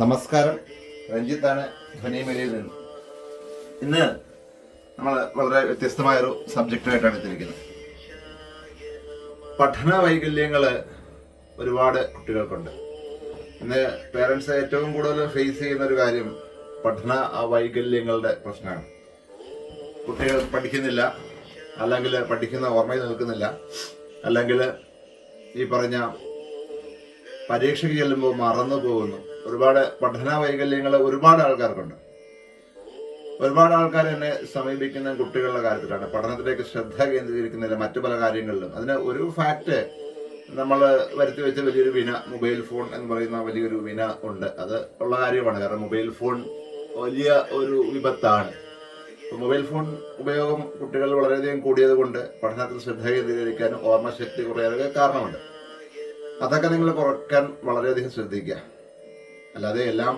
നമസ്കാരം. രഞ്ജിത്താണ് ധ്വനിമേലിയിൽ നിന്ന്. ഇന്ന് നമ്മൾ വളരെ വ്യത്യസ്തമായ ഒരു സബ്ജക്റ്റായിട്ടാണ് എത്തിയിരിക്കുന്നത്. പഠന വൈകല്യങ്ങൾ ഒരുപാട് കുട്ടികൾക്കുണ്ട്. ഇന്ന് പേരൻസ് ഏറ്റവും കൂടുതൽ ഫേസ് ചെയ്യുന്ന ഒരു കാര്യം പഠന വൈകല്യങ്ങളുടെ പ്രശ്നമാണ്. കുട്ടികൾ പഠിക്കുന്നില്ല അല്ലെങ്കിൽ പഠിക്കുന്ന ഓർമ്മയിൽ നിൽക്കുന്നില്ല അല്ലെങ്കിൽ ഈ പറഞ്ഞ പരീക്ഷയ്ക്ക് ചെല്ലുമ്പോൾ മറന്നു പോകുന്നു. ഒരുപാട് പഠന വൈകല്യങ്ങൾ ഒരുപാട് ആൾക്കാർക്കുണ്ട്. ഒരുപാട് ആൾക്കാർ എന്നെ സമീപിക്കുന്ന കുട്ടികളുടെ കാര്യത്തിലാണ്. പഠനത്തിലേക്ക് ശ്രദ്ധ കേന്ദ്രീകരിക്കുന്നില്ല മറ്റു പല കാര്യങ്ങളിലും. അതിന് ഒരു ഫാക്റ്റ് നമ്മൾ വരുത്തി വെച്ച വലിയൊരു വിന മൊബൈൽ ഫോൺ എന്ന് പറയുന്ന വലിയൊരു വിന ഉണ്ട്. അത് ഉള്ള കാര്യമാണ്. കാരണം മൊബൈൽ ഫോൺ വലിയ ഒരു വിപത്താണ്. മൊബൈൽ ഫോൺ ഉപയോഗം കുട്ടികൾ വളരെയധികം കൂടിയത് കൊണ്ട് പഠനത്തിൽ ശ്രദ്ധ കേന്ദ്രീകരിക്കാനും ഓർമ്മശക്തി കുറയാനൊക്കെ കാരണമുണ്ട്. അതൊക്കെ നിങ്ങൾ കുറയ്ക്കാൻ വളരെയധികം ശ്രദ്ധിക്കുക. അല്ലാതെ എല്ലാം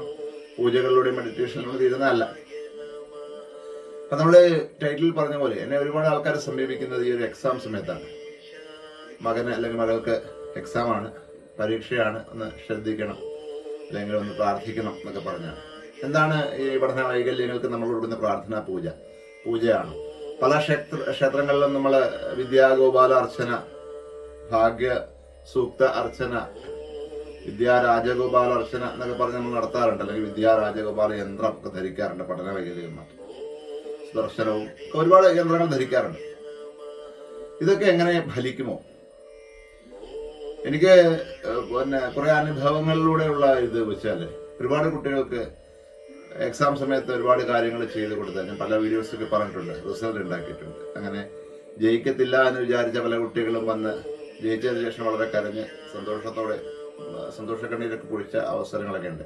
പൂജകളിലൂടെ മെഡിറ്റേഷനിലൂടെ തീരുന്നതല്ല. അപ്പൊ നമ്മൾ ടൈറ്റിൽ പറഞ്ഞ പോലെ എന്നെ ഒരുപാട് ആൾക്കാർ സമീപിക്കുന്നത് ഈ ഒരു എക്സാം സമയത്താണ്. മകന് അല്ലെങ്കിൽ മകൾക്ക് എക്സാമാണ് പരീക്ഷയാണ് ഒന്ന് ശ്രദ്ധിക്കണം അല്ലെങ്കിൽ ഒന്ന് പ്രാർത്ഥിക്കണം എന്നൊക്കെ പറഞ്ഞാണ്. എന്താണ് ഈ പഠന വൈകല്യങ്ങൾക്ക് നമ്മൾ കൊടുക്കുന്ന പ്രാർത്ഥന പൂജ? പൂജയാണ്. പല ക്ഷേത്ര ക്ഷേത്രങ്ങളിലും നമ്മൾ വിദ്യാഗോപാല അർച്ചന ഭാഗ്യ സൂക്ത അർച്ചന വിദ്യാ രാജഗോപാല അർച്ചന എന്നൊക്കെ പറഞ്ഞ് നമ്മൾ നടത്താറുണ്ട്. അല്ലെങ്കിൽ വിദ്യാ രാജഗോപാല യന്ത്രം ഒക്കെ ധരിക്കാറുണ്ട്. പഠന വൈകല്യന്മാർ ദർശനവും ഒരുപാട് യന്ത്രങ്ങൾ ധരിക്കാറുണ്ട്. ഇതൊക്കെ എങ്ങനെ ഫലിക്കുമോ? എനിക്ക് പിന്നെ കുറെ അനുഭവങ്ങളിലൂടെയുള്ള ഇത് വെച്ചാൽ ഒരുപാട് കുട്ടികൾക്ക് എക്സാം സമയത്ത് ഒരുപാട് കാര്യങ്ങൾ ചെയ്ത് കൊടുത്ത ഞാൻ പല വീഡിയോസൊക്കെ പറഞ്ഞിട്ടുണ്ട്. റിസൾട്ട് ഉണ്ടാക്കിയിട്ടുണ്ട്. അങ്ങനെ ജയിക്കത്തില്ല എന്ന് വിചാരിച്ച പല കുട്ടികളും വന്ന് ജയിച്ചതിന് ശേഷം വളരെ കരഞ്ഞ് സന്തോഷത്തോടെ സന്തോഷക്കണ്ണീരൊക്കെ കുടിച്ച അവസരങ്ങളൊക്കെ ഉണ്ട്.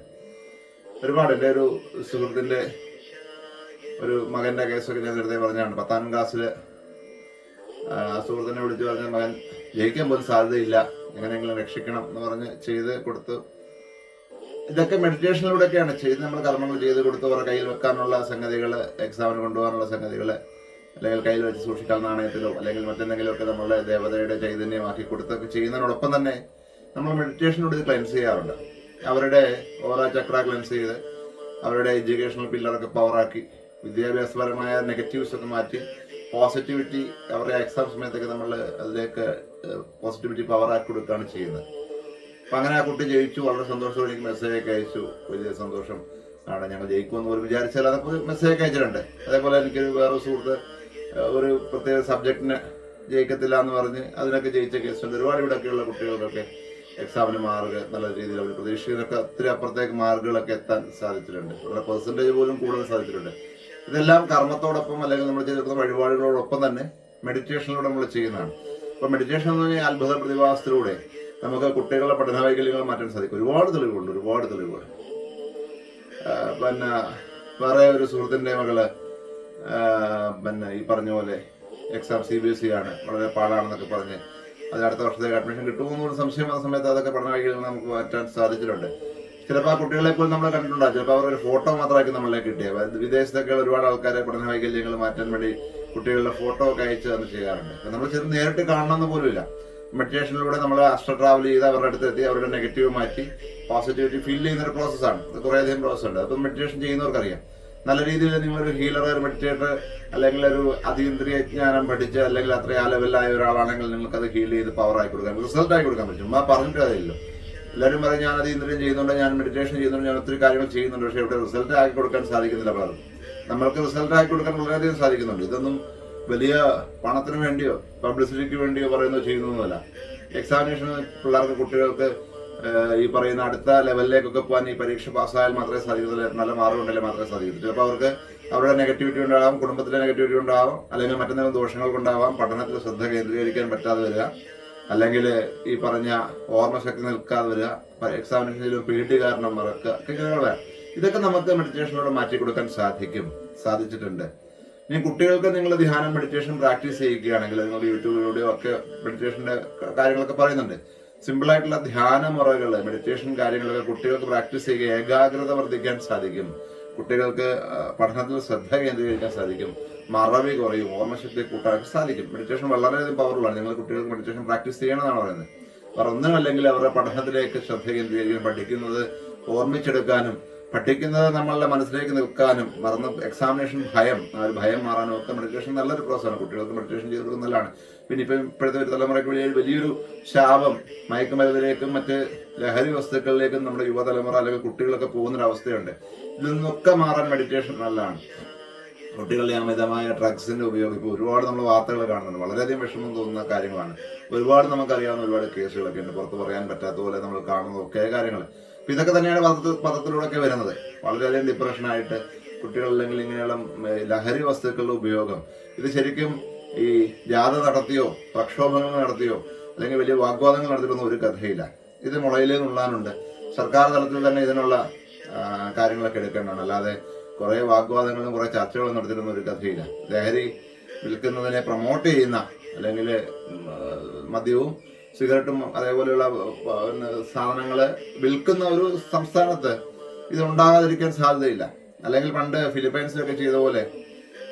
ഒരുപാട് എന്റെ ഒരു സുഹൃത്തിന്റെ ഒരു മകന്റെ കേസൊക്കെ ഞാൻ നേരത്തെ പറഞ്ഞാണ് പത്താം ക്ലാസ്സിൽ സുഹൃത്തിനെ വിളിച്ച് പറഞ്ഞ മകൻ ജയിക്കാൻ പോലും സാധ്യതയില്ല എങ്ങനെയെങ്കിലും രക്ഷിക്കണം എന്ന് പറഞ്ഞ് ചെയ്ത് കൊടുത്ത് ഇതൊക്കെ മെഡിറ്റേഷനിലൂടെയൊക്കെയാണ്. ചെയ്ത് നമ്മൾ കർമ്മങ്ങൾ ചെയ്ത് കൊടുത്ത് അവരുടെ കയ്യിൽ വെക്കാനുള്ള സംഗതികൾ എക്സാമിന് കൊണ്ടുപോകാനുള്ള സംഗതികൾ അല്ലെങ്കിൽ കയ്യിൽ വെച്ച് സൂക്ഷിക്കാൻ നാണയത്തിലോ അല്ലെങ്കിൽ മറ്റെന്തെങ്കിലുമൊക്കെ നമ്മളെ ദേവതയുടെ ചൈതന്യമാക്കി കൊടുത്തൊക്കെ ചെയ്യുന്നതിനോടൊപ്പം തന്നെ നമ്മൾ മെഡിറ്റേഷനിലൂടെ ഇത് ക്ലെൻസ് ചെയ്യാറുണ്ട്. അവരുടെ ഓറ ചക്ര ക്ലെൻസ് ചെയ്ത് അവരുടെ എഡ്യൂക്കേഷണൽ പില്ലറൊക്കെ പവറാക്കി വിദ്യാഭ്യാസപരമായ നെഗറ്റീവ്സ് ഒക്കെ മാറ്റി പോസിറ്റിവിറ്റി അവരുടെ എക്സാം സമയത്തൊക്കെ നമ്മൾ അതിലേക്ക് പോസിറ്റിവിറ്റി പവറാക്കി കൊടുക്കുകയാണ് ചെയ്യുന്നത്. അപ്പം അങ്ങനെ ആ കുട്ടി ജയിച്ചു വളരെ സന്തോഷത്തോടെ എനിക്ക് മെസ്സേജ് ഒക്കെ അയച്ചു. വലിയ സന്തോഷം ആണ്. ഞങ്ങൾ ജയിക്കുമെന്ന് പോലും വിചാരിച്ചാൽ അതൊക്കെ മെസ്സേജ് ഒക്കെ അയച്ചിട്ടുണ്ട്. അതേപോലെ എനിക്കൊരു വേറെ സുഹൃത്ത് ഒരു പ്രത്യേക സബ്ജക്റ്റിന് ജയിക്കത്തില്ല എന്ന് പറഞ്ഞ് അതിനൊക്കെ ജയിച്ച കേസുണ്ട് ഒരുപാട് ഇവിടെയൊക്കെയുള്ള കുട്ടികൾക്കൊക്കെ എക്സാമിന് മാർക്ക് നല്ല രീതിയിൽ അവർ പ്രതീക്ഷിക്കുന്നതൊക്കെ ഒത്തിരി അപ്പുറത്തേക്ക് മാർക്കുകളൊക്കെ എത്താൻ സാധിച്ചിട്ടുണ്ട്. അവരുടെ പെർസെന്റേജ് പോലും കൂടുതൽ സാധിച്ചിട്ടുണ്ട്. ഇതെല്ലാം കർമ്മത്തോടൊപ്പം അല്ലെങ്കിൽ നമ്മൾ ചെയ്തെടുക്കുന്ന വഴിപാടുകളോടൊപ്പം തന്നെ മെഡിറ്റേഷനിലൂടെ നമ്മൾ ചെയ്യുന്നതാണ്. അപ്പോൾ മെഡിറ്റേഷൻ എന്ന് പറഞ്ഞാൽ അത്ഭുത പ്രതിഭാസത്തിലൂടെ നമുക്ക് കുട്ടികളുടെ പഠന വൈകല്യങ്ങൾ മാറ്റാൻ സാധിക്കും. ഒരുപാട് തെളിവുകളുണ്ട് ഒരുപാട് തെളിവുകൾ. പിന്നെ വേറെ ഒരു സുഹൃത്തിന്റെ മകൾ പിന്നെ ഈ പറഞ്ഞ പോലെ exam C B S E ആണ്. വളരെ പാടാണെന്നൊക്കെ പറഞ്ഞ് അതിന് അടുത്ത വർഷത്തേക്ക് അഡ്മിഷൻ കിട്ടുമെന്നൊരു സംശയം വന്ന സമയത്ത് അതൊക്കെ പഠന വഴികളിൽ നമുക്ക് മാറ്റാൻ സാധിച്ചിട്ടുണ്ട്. ചിലപ്പോൾ ആ കുട്ടികളെ പോലും നമ്മൾ കണ്ടിട്ടുണ്ടാകും ചിലപ്പോൾ ഒരു ഫോട്ടോ മാത്രമായിരിക്കും നമ്മളെ കിട്ടിയത് വിദേശത്തൊക്കെ ഒരുപാട് ആൾക്കാരെ പഠന വൈകല്യങ്ങൾ മാറ്റാൻ വേണ്ടി കുട്ടികളുടെ ഫോട്ടോ ഒക്കെ അയച്ച് തന്നെ ചെയ്യാറുണ്ട്. നമ്മൾ ചെന്ന് നേരിട്ട് കാണണമെന്ന് പോലുമില്ല. മെഡിറ്റേഷനിലൂടെ നമ്മൾ അസ്ട്ര ട്രാവൽ ചെയ്ത് അവരുടെ അടുത്ത് എത്തി അവരുടെ നെഗറ്റീവ് മാറ്റി പോസിറ്റിവിറ്റി ഫിൽ ചെയ്യുന്ന ഒരു പ്രോസസ്സാണ് കുറേയധികം പ്രോസസ് ഉണ്ട്. അപ്പം മെഡിറ്റേഷൻ ചെയ്യുന്നവർക്കറിയാം. നല്ല രീതിയിൽ നിങ്ങളൊരു ഹീലർ ഒരു മെഡിറ്റേറ്റർ അല്ലെങ്കിൽ ഒരു അതീന്ദ്രിയ ജ്ഞാനം പഠിച്ച് അല്ലെങ്കിൽ അത്ര ആ ഒരാളാണെങ്കിൽ നിങ്ങൾക്ക് അത് ഹീൽ ചെയ്ത് പവർ ആയി കൊടുക്കാൻ റിസൾട്ട് ആയി കൊടുക്കാൻ പറ്റും. ഞാൻ പറഞ്ഞിട്ട് കാര്യമില്ലല്ലോ എല്ലാവരും പറയും ഞാൻ അതീന്ദ്രിയം ചെയ്യുന്നുണ്ട് ഞാൻ മെഡിറ്റേഷൻ ചെയ്യുന്നുണ്ട് ഞാൻ ഒത്തിരി കാര്യങ്ങൾ ചെയ്യുന്നുണ്ട് പക്ഷേ ഇവിടെ റിസൾട്ട് ആക്കി കൊടുക്കാൻ സാധിക്കുന്നില്ല പലരും. നമ്മൾക്ക് റിസൾട്ട് ആക്കി കൊടുക്കാൻ വളരെയധികം സാധിക്കുന്നുണ്ട്. ഇതൊന്നും വലിയ പണത്തിന് വേണ്ടിയോ പബ്ലിസിറ്റിക്ക് വേണ്ടിയോ പറയുന്നോ ചെയ്യുന്നൊന്നുമല്ല. എക്സാമിനേഷൻ പിള്ളേർക്ക് കുട്ടികൾക്ക് ഈ പറയുന്ന അടുത്ത ലെവലിലേക്കൊക്കെ പോകാൻ ഈ പരീക്ഷ പാസ്സായാൽ മാത്രമേ സാധിക്കത്തുള്ളൂ. നല്ല മാർക്ക് ഉണ്ടെങ്കിൽ മാത്രമേ സാധിക്കൂ അപ്പോൾ അവർക്ക് അവരുടെ നെഗറ്റിവിറ്റി ഉണ്ടാവാം കുടുംബത്തിലെ നെഗറ്റിവിറ്റി ഉണ്ടാവാം അല്ലെങ്കിൽ മറ്റെന്തെങ്കിലും ദോഷങ്ങൾ കൊണ്ടാവാം പഠനത്തിൽ ശ്രദ്ധ കേന്ദ്രീകരിക്കാൻ പറ്റാതെ വരിക അല്ലെങ്കിൽ ഈ പറഞ്ഞ ഓർമ്മശക്തി നിൽക്കാതെ വരിക എക്സാമിനേഷനിലും പേടി കാരണം മറക്കുക ഇങ്ങനെയുള്ള ഇതൊക്കെ നമുക്ക് മെഡിറ്റേഷനിലൂടെ മാറ്റി കൊടുക്കാൻ സാധിക്കും സാധിച്ചിട്ടുണ്ട്. ഇനി കുട്ടികൾക്ക് നിങ്ങൾ ധ്യാനം മെഡിറ്റേഷൻ പ്രാക്ടീസ് ചെയ്യുകയാണെങ്കിൽ നിങ്ങൾ യൂട്യൂബിലൂടെയോ ഒക്കെ മെഡിറ്റേഷന്റെ കാര്യങ്ങളൊക്കെ പറയുന്നുണ്ട്. സിമ്പിൾ ആയിട്ടുള്ള ധ്യാന മുറകൾ മെഡിറ്റേഷൻ കാര്യങ്ങളൊക്കെ കുട്ടികൾക്ക് പ്രാക്ടീസ് ചെയ്യുക ഏകാഗ്രത വർദ്ധിക്കാൻ സാധിക്കും. കുട്ടികൾക്ക് പഠനത്തിൽ ശ്രദ്ധ കേന്ദ്രീകരിക്കാൻ സാധിക്കും. മറവി കുറയും ഓർമ്മശക്തി കൂട്ടാൻ സാധിക്കും. മെഡിറ്റേഷൻ വളരെയധികം പവർഫുള്ളാണ് നിങ്ങൾ കുട്ടികൾക്ക് മെഡിറ്റേഷൻ പ്രാക്ടീസ് ചെയ്യണമെന്നാണ് പറയുന്നത്. വേറെ ഒന്നുമല്ലെങ്കിൽ അവരുടെ പഠനത്തിലേക്ക് ശ്രദ്ധ കേന്ദ്രീകരിക്കാൻ പഠിക്കുന്നത് ഓർമ്മിച്ചെടുക്കാനും പഠിക്കുന്നത് നമ്മളുടെ മനസ്സിലേക്ക് നിൽക്കാനും മറന്ന് എക്സാമിനേഷൻ ഭയം ആ ഒരു ഭയം മാറാനും ഒക്കെ മെഡിറ്റേഷൻ നല്ലൊരു പ്രോസസ്സാണ് കുട്ടികൾക്ക് മെഡിറ്റേഷൻ ചെയ്ത് കൊടുക്കുന്നത് നല്ലതാണ്. പിന്നെ ഇപ്പം ഇപ്പോഴത്തെ ഒരു തലമുറയ്ക്ക് വലിയ വലിയൊരു ശാപം മയക്കുമരുന്നിലേക്കും മറ്റ് ലഹരി വസ്തുക്കളിലേക്കും നമ്മുടെ യുവതലമുറ അല്ലെങ്കിൽ കുട്ടികളൊക്കെ പോകുന്നൊരവസ്ഥയുണ്ട്. ഇതിൽ നിന്നൊക്കെ മാറാൻ മെഡിറ്റേഷൻ നല്ലതാണ്. കുട്ടികളുടെ അമിതമായ ഡ്രഗ്സിന്റെ ഉപയോഗം ഇപ്പോൾ ഒരുപാട് നമ്മൾ വാർത്തകൾ കാണുന്നുണ്ട്. വളരെയധികം വിഷമം തോന്നുന്ന കാര്യങ്ങളാണ്. ഒരുപാട് നമുക്കറിയാവുന്ന ഒരുപാട് കേസുകളൊക്കെ ഉണ്ട്. പുറത്ത് പറയാൻ പറ്റാത്ത പോലെ നമ്മൾ കാണുന്ന ഒക്കെ കാര്യങ്ങൾ ഇതൊക്കെ തന്നെയാണ് പദത്തിൽ പദത്തിലൂടെയൊക്കെ വരുന്നത്. വളരെയധികം ഡിപ്രഷനായിട്ട് കുട്ടികൾ അല്ലെങ്കിൽ ഇങ്ങനെയുള്ള ലഹരി വസ്തുക്കളുടെ ഉപയോഗം. ഇത് ശരിക്കും ഈ ജാഥ നടത്തിയോ പ്രക്ഷോഭങ്ങൾ നടത്തിയോ അല്ലെങ്കിൽ വലിയ വാഗ്വാദങ്ങൾ നടത്തിയിട്ടൊന്നും ഒരു കഥയില്ല. ഇത് മുളയിലേ നുള്ളാനുണ്ട് സർക്കാർ തലത്തിൽ തന്നെ ഇതിനുള്ള കാര്യങ്ങളൊക്കെ എടുക്കേണ്ടതാണ്. അല്ലാതെ കുറെ വാഗ്വാദങ്ങളും കുറെ ചർച്ചകളും നടത്തിയിട്ടൊന്നും ഒരു കഥയില്ല. ലഹരി വിൽക്കുന്നതിനെ പ്രൊമോട്ട് ചെയ്യുന്ന അല്ലെങ്കിൽ മദ്യവും സിഗരറ്റും അതേപോലെയുള്ള സാധനങ്ങൾ വിൽക്കുന്ന ഒരു സംസ്ഥാനത്ത് ഇത് ഉണ്ടാകാതിരിക്കാൻ സാധ്യതയില്ല. അല്ലെങ്കിൽ പണ്ട് ഫിലിപ്പൈൻസിലൊക്കെ ചെയ്ത പോലെ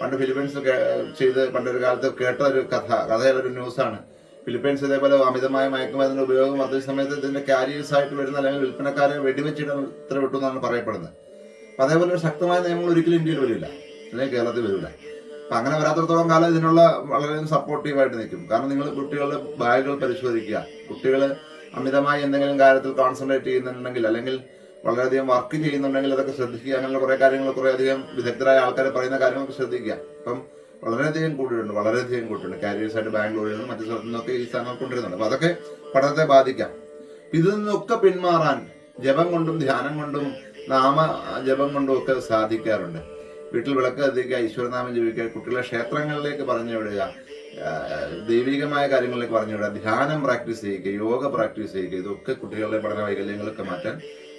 പണ്ട് ഫിലിപ്പൈൻസ് ചെയ്ത് പണ്ടൊരു കാലത്ത് കേട്ട ഒരു കഥ കഥയുള്ള ഒരു ന്യൂസാണ്. ഫിലിപ്പൈൻസ് ഇതേപോലെ അമിതമായ മയക്കുമരുന്നിന്റെ ഉപയോഗം വർദ്ധിച്ച സമയത്ത് ഇതിന്റെ കാരിയേഴ്സ് ആയിട്ട് വരുന്ന അല്ലെങ്കിൽ വിൽപ്പനക്കാരെ വെടിവെച്ചിടാൻ ഉത്തരവിട്ടു എന്നാണ് പറയപ്പെടുന്നത്. അതേപോലെ ശക്തമായ നിയമങ്ങൾ ഒരിക്കലും ഇന്ത്യയിൽ വരില്ല. അല്ലെങ്കിൽ കേരളത്തിൽ വരില്ല. അപ്പൊ അങ്ങനെ വരാത്തിടത്തോളം കാലം ഇതിനുള്ള വളരെ സപ്പോർട്ടീവായിട്ട് നിൽക്കും. കാരണം നിങ്ങൾ കുട്ടികളുടെ ബാഗുകൾ പരിശോധിക്കുക. കുട്ടികൾ അമിതമായി എന്തെങ്കിലും കാര്യത്തിൽ കോൺസെൻട്രേറ്റ് ചെയ്യുന്നുണ്ടെങ്കിൽ അല്ലെങ്കിൽ വളരെയധികം വർക്ക് ചെയ്യുന്നുണ്ടെങ്കിൽ അതൊക്കെ ശ്രദ്ധിക്കുക. അങ്ങനെയുള്ള കുറെ കാര്യങ്ങൾ കുറെ അധികം വിദഗ്ധരായ ആൾക്കാർ പറയുന്ന കാര്യങ്ങളൊക്കെ ശ്രദ്ധിക്കുക. അപ്പം വളരെയധികം കൂട്ടിയിട്ടുണ്ട് വളരെയധികം കൂട്ടിയിട്ടുണ്ട്. കാരിയേഴ്സായിട്ട് ബാംഗ്ലൂരിൽ നിന്നും മറ്റു സ്ഥലത്തു നിന്നൊക്കെ ഈ സ്ഥലങ്ങൾ കൊണ്ടുവരുന്നുണ്ട്. അപ്പൊ അതൊക്കെ പഠനത്തെ ബാധിക്കാം. ഇതിൽ നിന്നൊക്കെ പിന്മാറാൻ ജപം കൊണ്ടും ധ്യാനം കൊണ്ടും നാമ ജപം കൊണ്ടും ഒക്കെ സാധിക്കാറുണ്ട്. വീട്ടിൽ വിളക്ക് കത്തിക്കുക ഈശ്വരനാമം ജപിക്കുക കുട്ടികളെ ക്ഷേത്രങ്ങളിലേക്ക് പറഞ്ഞു വിടുക ദൈവികമായ കാര്യങ്ങളിലേക്ക് പറഞ്ഞു വിടുക ധ്യാനം പ്രാക്ടീസ് ചെയ്യുക യോഗ പ്രാക്ടീസ് ചെയ്യുക ഇതൊക്കെ കുട്ടികളുടെ പഠന വൈകല്യങ്ങളൊക്കെ മാറ്റാൻ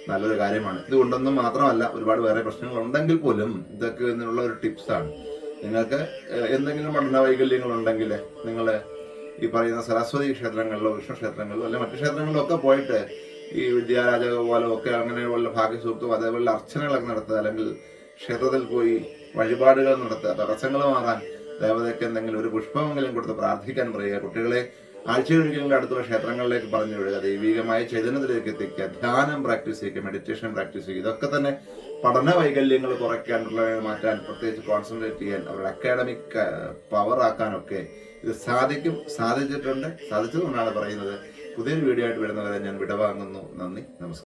നല്ലൊരു കാര്യമാണ്. ഇതുകൊണ്ടൊന്നും മാത്രമല്ല ഒരുപാട് വേറെ പ്രശ്നങ്ങൾ ഉണ്ടെങ്കിൽ പോലും ഇതൊക്കെ എന്നുള്ള ഒരു ടിപ്സാണ്. നിങ്ങൾക്ക് എന്തെങ്കിലും പഠന വൈകല്യങ്ങൾ ഉണ്ടെങ്കിൽ നിങ്ങൾ ഈ പറയുന്ന സരസ്വതി ക്ഷേത്രങ്ങളിലോ വിഷ്ണു ക്ഷേത്രങ്ങളിലോ അല്ലെങ്കിൽ മറ്റു ക്ഷേത്രങ്ങളിലോ ഒക്കെ പോയിട്ട് ഈ വിദ്യാരാജഗോപാലം ഒക്കെ അങ്ങനെയുള്ള ഭാഗ്യസൂക്തവും അതേപോലെ അർച്ചനകളൊക്കെ നടത്തുക അല്ലെങ്കിൽ ക്ഷേത്രത്തിൽ പോയി വഴിപാടുകൾ നടത്തുക തടസ്സങ്ങൾ മാറാൻ ദേവതയ്ക്ക് എന്തെങ്കിലും ഒരു പുഷ്പമെങ്കിലും കൊടുത്ത് പ്രാർത്ഥിക്കാൻ പറയുക. കുട്ടികളെ ആഴ്ചയൊരിക്കലും അടുത്തുള്ള ക്ഷേത്രങ്ങളിലേക്ക് പറഞ്ഞു വിടുക. ദൈവികമായ ചൈതന്യത്തിലേക്ക് എത്തിക്കുക. ധ്യാനം പ്രാക്ടീസ് ചെയ്യുക മെഡിറ്റേഷൻ പ്രാക്ടീസ് ചെയ്യുക. ഇതൊക്കെ തന്നെ പഠന വൈകല്യങ്ങൾ കുറയ്ക്കാനുള്ള മാറ്റാൻ പ്രത്യേകിച്ച് കോൺസെൻട്രേറ്റ് ചെയ്യാൻ അവരുടെ അക്കാഡമിക് പവർ ആക്കാനൊക്കെ ഇത് സാധിക്കും സാധിച്ചിട്ടുണ്ട്. സാധിച്ചതുകൊണ്ടാണ് പറയുന്നത്. പുതിയൊരു വീഡിയോ ആയിട്ട് വരുന്നവരെ ഞാൻ വിടവാങ്ങുന്നു. നന്ദി നമസ്കാരം.